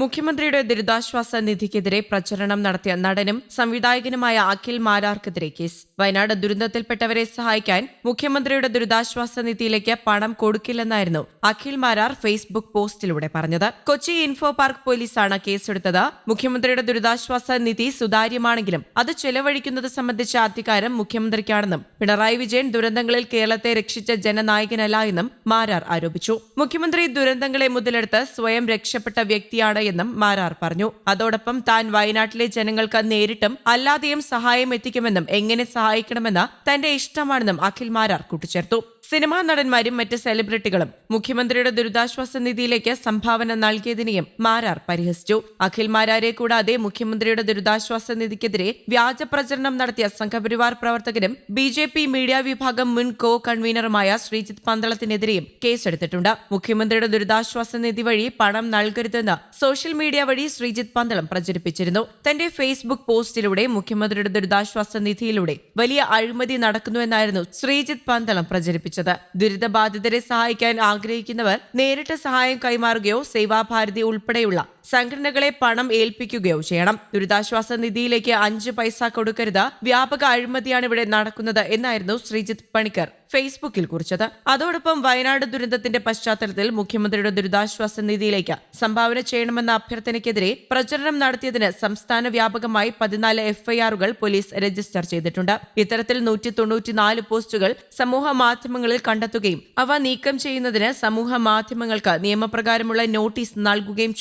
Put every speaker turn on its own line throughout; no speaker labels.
മുഖ്യമന്ത്രിയുടെ ദുരിതാശ്വാസ നിധിക്കെതിരെ പ്രചരണം നടത്തിയ നടനും സംവിധായകനുമായ അഖിൽ മാരാർക്കെതിരെ കേസ്. വയനാട് ദുരന്തത്തിൽപ്പെട്ടവരെ സഹായിക്കാൻ മുഖ്യമന്ത്രിയുടെ ദുരിതാശ്വാസ നിധിയിലേക്ക് പണം കൊടുക്കില്ലെന്നായിരുന്നു അഖിൽ മാരാർ ഫേസ്ബുക്ക് പോസ്റ്റിലൂടെ പറഞ്ഞത്. കൊച്ചി ഇൻഫോ പാർക്ക് പോലീസാണ് കേസെടുത്തത്. മുഖ്യമന്ത്രിയുടെ ദുരിതാശ്വാസ നിധി സുതാര്യമാണെങ്കിലും അത് ചെലവഴിക്കുന്നത് സംബന്ധിച്ച അധികാരം മുഖ്യമന്ത്രിക്കാണെന്നും പിണറായി വിജയൻ ദുരന്തങ്ങളിൽ കേരളത്തെ രക്ഷിച്ച ജനനായകനല്ല എന്നും മാരാർ ആരോപിച്ചു. മുഖ്യമന്ത്രി ദുരന്തങ്ങളെ മുതലെടുത്ത് സ്വയം രക്ഷപ്പെട്ട വ്യക്തിയാണ് എന്നും മാരാർ പറഞ്ഞു. അതോടൊപ്പം താൻ വയനാട്ടിലെ ജനങ്ങൾക്ക് നേരിട്ടും അല്ലാതെയും സഹായം എത്തിക്കുമെന്നും എങ്ങനെ സഹായിക്കണമെന്ന് തന്റെ ഇഷ്ടമാണെന്നും അഖിൽ മാരാർ കൂട്ടിച്ചേർത്തു. സിനിമാ നടന്മാരും മറ്റ് സെലിബ്രിറ്റികളും മുഖ്യമന്ത്രിയുടെ ദുരിതാശ്വാസ നിധിയിലേക്ക് സംഭാവന നൽകിയതിനെയും മാരാർ പരിഹസിച്ചു. അഖിൽ മാരാരെ കൂടാതെ മുഖ്യമന്ത്രിയുടെ ദുരിതാശ്വാസ നിധിക്കെതിരെ വ്യാജ പ്രചരണം നടത്തിയ സംഘപരിവാർ പ്രവർത്തകരും ബി ജെ പി മീഡിയ വിഭാഗം മുൻ കോ കൺവീനറുമായ ശ്രീജിത്ത് പന്തളത്തിനെതിരെയും കേസെടുത്തിട്ടുണ്ട്. മുഖ്യമന്ത്രിയുടെ ദുരിതാശ്വാസ നിധി വഴി പണം നൽകരുതെന്ന് സോഷ്യൽ മീഡിയ വഴി ശ്രീജിത്ത് പന്തളം പ്രചരിപ്പിച്ചിരുന്നു. തന്റെ ഫേസ്ബുക്ക് പോസ്റ്റിലൂടെ മുഖ്യമന്ത്രിയുടെ ദുരിതാശ്വാസ നിധിയിലൂടെ വലിയ അഴിമതി നടക്കുന്നുവെന്നായിരുന്നു ശ്രീജിത്ത് പന്തളം പ്രചരിപ്പിച്ചത്. ദുരിതബാധിതരെ സഹായിക്കാൻ ആഗ്രഹിക്കുന്നവർ നേരിട്ട് സഹായം കൈമാറുകയോ സേവാഭാരതി ഉൾപ്പെടെയുള്ള സംഘടനകളെ പണം ഏൽപ്പിക്കുകയോ ചെയ്യണം. ദുരിതാശ്വാസ നിധിയിലേക്ക് അഞ്ച് പൈസ കൊടുക്കരുത്. വ്യാപക അഴിമതിയാണ് ഇവിടെ നടക്കുന്നത് എന്നായിരുന്നു ശ്രീജിത്ത് പണിക്കർ ഫേസ്ബുക്കിൽ കുറിച്ചത്. അതോടൊപ്പം വയനാട് ദുരന്തത്തിന്റെ പശ്ചാത്തലത്തിൽ മുഖ്യമന്ത്രിയുടെ ദുരിതാശ്വാസ നിധിയിലേക്ക് സംഭാവന ചെയ്യണമെന്ന അഭ്യർത്ഥനയ്ക്കെതിരെ പ്രചരണം നടത്തിയതിന് സംസ്ഥാന വ്യാപകമായി പതിനാല് എഫ്ഐആറുകൾ പോലീസ് രജിസ്റ്റർ ചെയ്തിട്ടുണ്ട്. ഇത്തരത്തിൽ നൂറ്റി തൊണ്ണൂറ്റിനാല് പോസ്റ്റുകൾ സമൂഹ മാധ്യമങ്ങളിൽ കണ്ടെത്തുകയും അവ നീക്കം ചെയ്യുന്നതിന് സമൂഹ മാധ്യമങ്ങൾക്ക് നിയമപ്രകാരമുള്ള നോട്ടീസ് നൽകുകയും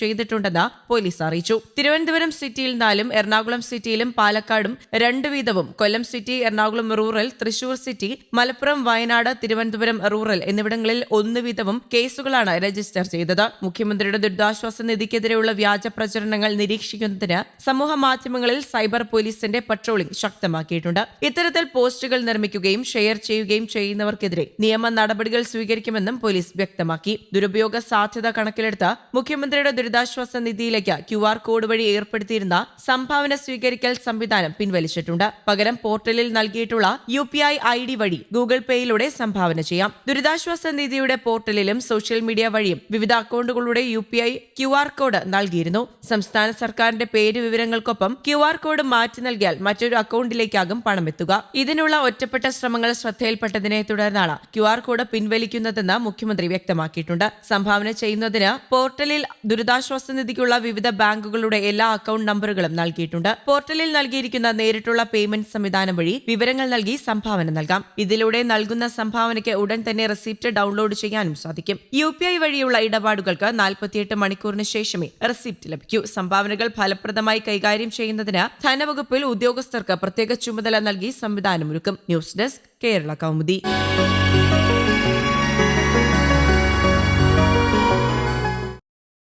ചെയ്തിട്ടുണ്ടെന്ന് പോലീസ് അറിയിച്ചു. തിരുവനന്തപുരം സിറ്റിയിൽ നാലും എറണാകുളം സിറ്റിയിലും പാലക്കാടും രണ്ട് വീതവും Kollam city Ernakulam rural Thrissur city Malappuram Wayanad Thiruvananthapuram rural എന്നിവിടങ്ങളിൽ ഒന്ന് വീതവും കേസുകളാണ് രജിസ്റ്റർ ചെയ്തത്. മുഖ്യമന്ത്രിയുടെ ദുരിതാശ്വാസ നിധിക്കെതിരെയുള്ള വ്യാജ പ്രചരണങ്ങൾ നിരീക്ഷിക്കുന്നതിന് സമൂഹ മാധ്യമങ്ങളിൽ സൈബർ പോലീസിന്റെ പട്രോളിംഗ് ശക്തമാക്കിയിട്ടുണ്ട്. ഇത്തരത്തിൽ പോസ്റ്റുകൾ നിർമ്മിക്കുകയും ഷെയർ ചെയ്യുകയും ചെയ്യുന്നവർക്കെതിരെ നിയമ നടപടികൾ സ്വീകരിക്കുമെന്നും പോലീസ് വ്യക്തമാക്കി. ദുരുപയോഗ സാധ്യത കണക്കിലെടുത്ത് മുഖ്യമന്ത്രിയുടെ ദുരിതാശ്വാസ നിധിയിലേക്ക് ക്യു ആർ കോഡ് വഴി ഏർപ്പെടുത്തിയിരുന്ന സംഭാവന സ്വീകരിക്കൽ സംവിധാനം പിൻവലിച്ചിട്ടുണ്ട്. പകരം പോർട്ടലിൽ നൽകിയിട്ടുള്ള U P I I D വഴി ഗൂഗിൾ പേയിലൂടെ സംഭാവന ചെയ്യാം. ദുരിതാശ്വാസ നിധിയുടെ പോർട്ടലിലും സോഷ്യൽ മീഡിയ വഴിയും വിവിധ അക്കൗണ്ടുകളുടെ U P I Q R code നൽകിയിരുന്നു. സംസ്ഥാന സർക്കാരിന്റെ പേര് വിവരങ്ങൾക്കൊപ്പം ക്യു ആർ കോഡ് മാറ്റി നൽകിയാൽ മറ്റൊരു അക്കൗണ്ടിലേക്കാകും പണം എത്തുക ഇതിനുള്ള ഒറ്റപ്പെട്ട ശ്രമങ്ങൾ ശ്രദ്ധയിൽപ്പെട്ടതിനെ തുടർന്നാണ് ക്യു ആർ കോഡ് പിൻവലിക്കുന്നതെന്ന് മുഖ്യമന്ത്രി വ്യക്തമാക്കിയിട്ടുണ്ട്. സംഭാവന ചെയ്യുന്നതിന് പോർട്ടലിൽ ദുരിതാശ്വാസ നിധിക്കുള്ള വിവിധ ബാങ്കുകളുടെ എല്ലാ അക്കൗണ്ട് നമ്പറുകളും നൽകിയിട്ടുണ്ട്. പോർട്ടലിൽ നൽകിയിരിക്കുന്ന നേരിട്ടുള്ള പേയ്മെന്റ് സംവിധാനം വഴി വിവരങ്ങൾ നൽകി സംഭാവന നൽകാം. ഇതിലൂടെ നൽകുന്ന സംഭാവനയ്ക്ക് ഉടൻ തന്നെ റെസിപ്റ്റ് ഡൗൺലോഡ് ചെയ്യാനും സാധിക്കും. യു പി ഐ വഴിയുള്ള ഇടപാടുകൾക്ക് നാൽപ്പത്തിയെട്ട് മണിക്കൂറിന് ശേഷമേ റെസിപ്റ്റ് ലഭിക്കൂ. സംഭാവനകൾ ഫലപ്രദമായി കൈകാര്യം ചെയ്യുന്നതിന് ധനവകുപ്പിൽ ഉദ്യോഗസ്ഥർക്ക് പ്രത്യേക ചുമതല നൽകി സംവിധാനമൊരുക്കും ന്യൂസ് ഡെസ്ക് കേരള കൗമുദി.